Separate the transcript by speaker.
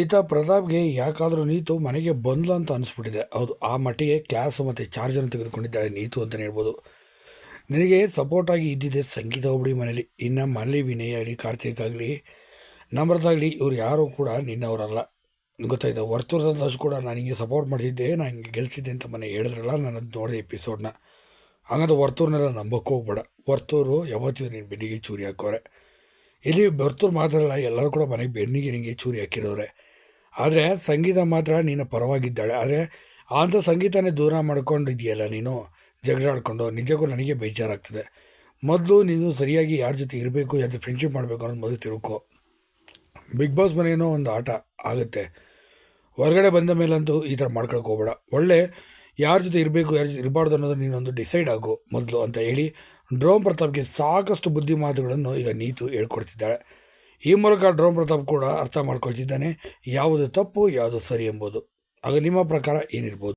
Speaker 1: ಈತ ಪ್ರತಾಪ್ಗೆ ಯಾಕಾದರೂ ನೀತು ಮನೆಗೆ ಬಂದ್ಲ ಅಂತ ಅನಿಸ್ಬಿಟ್ಟಿದೆ. ಹೌದು, ಆ ಮಟ್ಟಿಗೆ ಕ್ಲಾಸ್ ಮತ್ತು ಚಾರ್ಜನ್ನು ತೆಗೆದುಕೊಂಡಿದ್ದಾಳೆ ನೀತು ಅಂತಲೇ ಹೇಳ್ಬೋದು. ನಿನಗೆ ಸಪೋರ್ಟಾಗಿ ಇದ್ದಿದ್ದೆ ಸಂಗೀತ ಒಬ್ಬಡಿ ಮನೇಲಿ. ಇನ್ನು ಮನೇಲಿ ವಿನಯ್ ಆಗಲಿ, ಕಾರ್ತಿಕ್ ಆಗಲಿ ನಮ್ರದಾಗಲಿ ಇವ್ರು ಯಾರೂ ಕೂಡ ನಿನ್ನವರಲ್ಲ. ಗೊತ್ತಾಯ್ತು? ವರ್ತೂರ್ ಸಂತೋಷ್ ಕೂಡ ನಾನು ಹಿಂಗೆ ಸಪೋರ್ಟ್ ಮಾಡ್ತಿದ್ದೆ ನಾನು ಹಿಂಗೆ ಗೆಲ್ಸಿದ್ದೆ ಅಂತ ಮನೆ ಹೇಳಿದ್ರಲ್ಲ ನಾನು ಅದು ನೋಡಿದೆ ಎಪಿಸೋಡ್ನ. ಹಂಗಂತ ವರ್ತೂರ್ನೆಲ್ಲ ನಂಬಕ್ಕೆ ಹೋಗ್ಬೇಡ. ವರ್ತೂರು ಯಾವತ್ತಿದ್ರು ನೀನು ಬೆನ್ನಿಗೆ ಚೂರಿ ಹಾಕೋರೆ. ಇಲ್ಲಿ ಬರ್ತೂರು ಮಾತ್ರ ಎಲ್ಲರೂ ಕೂಡ ಮನೆಗೆ ಬೆನ್ನಿಗೆ ನಿನಗೆ ಚೂರಿ ಹಾಕಿರೋರೆ. ಆದರೆ ಸಂಗೀತ ಮಾತ್ರ ನೀನು ಪರವಾಗಿದ್ದಾಳೆ. ಆದರೆ ಅಂಥ ಸಂಗೀತನೇ ದೂರ ಮಾಡ್ಕೊಂಡಿದ್ದೀಯಲ್ಲ ನೀನು? ಜಗಳಾಡ್ಕೊಂಡು. ನಿಜಕ್ಕೂ ನನಗೆ ಬೇಜಾರಾಗ್ತದೆ. ಮೊದಲು ನೀನು ಸರಿಯಾಗಿ ಯಾರ ಜೊತೆ ಇರಬೇಕು, ಯಾರ ಜೊತೆ ಫ್ರೆಂಡ್ಶಿಪ್ ಮಾಡಬೇಕು ಅನ್ನೋದು ಮೊದಲು ತಿಳ್ಕೊ. ಬಿಗ್ ಬಾಸ್ ಮನೆಯೇನೋ ಒಂದು ಆಟ ಆಗುತ್ತೆ. ಹೊರಗಡೆ ಬಂದ ಮೇಲಂತೂ ಈ ಥರ ಮಾಡ್ಕೊಳಕ್ಕೆ ಹೋಗ್ಬೇಡ. ಒಳ್ಳೆ ಯಾರ ಜೊತೆ ಇರಬೇಕು, ಯಾರ ಜೊತೆ ಇರಬಾರ್ದು ಅನ್ನೋದು ನೀನೊಂದು ಡಿಸೈಡ್ ಆಗು ಮೊದಲು ಅಂತ ಹೇಳಿ. ಡ್ರೋಮ್ ಪ್ರತಾಪ್ಗೆ ಸಾಕಷ್ಟು ಬುದ್ಧಿಮಾತುಗಳನ್ನು ಈಗ ನೀತು ಹೇಳ್ಕೊಡ್ತಿದ್ದಾಳೆ. ಈ ಮೂಲಕ ಡ್ರೋನ್ ಪ್ರತಾಪ್ ಕೂಡ ಅರ್ಥ ಮಾಡ್ಕೊಳ್ತಿದ್ದಾನೆ, ಯಾವುದು ತಪ್ಪು, ಯಾವುದು ಸರಿ ಎಂಬುದು. ಆಗ ನಿಮ್ಮ ಪ್ರಕಾರ ಏನಿರ್ಬೋದು?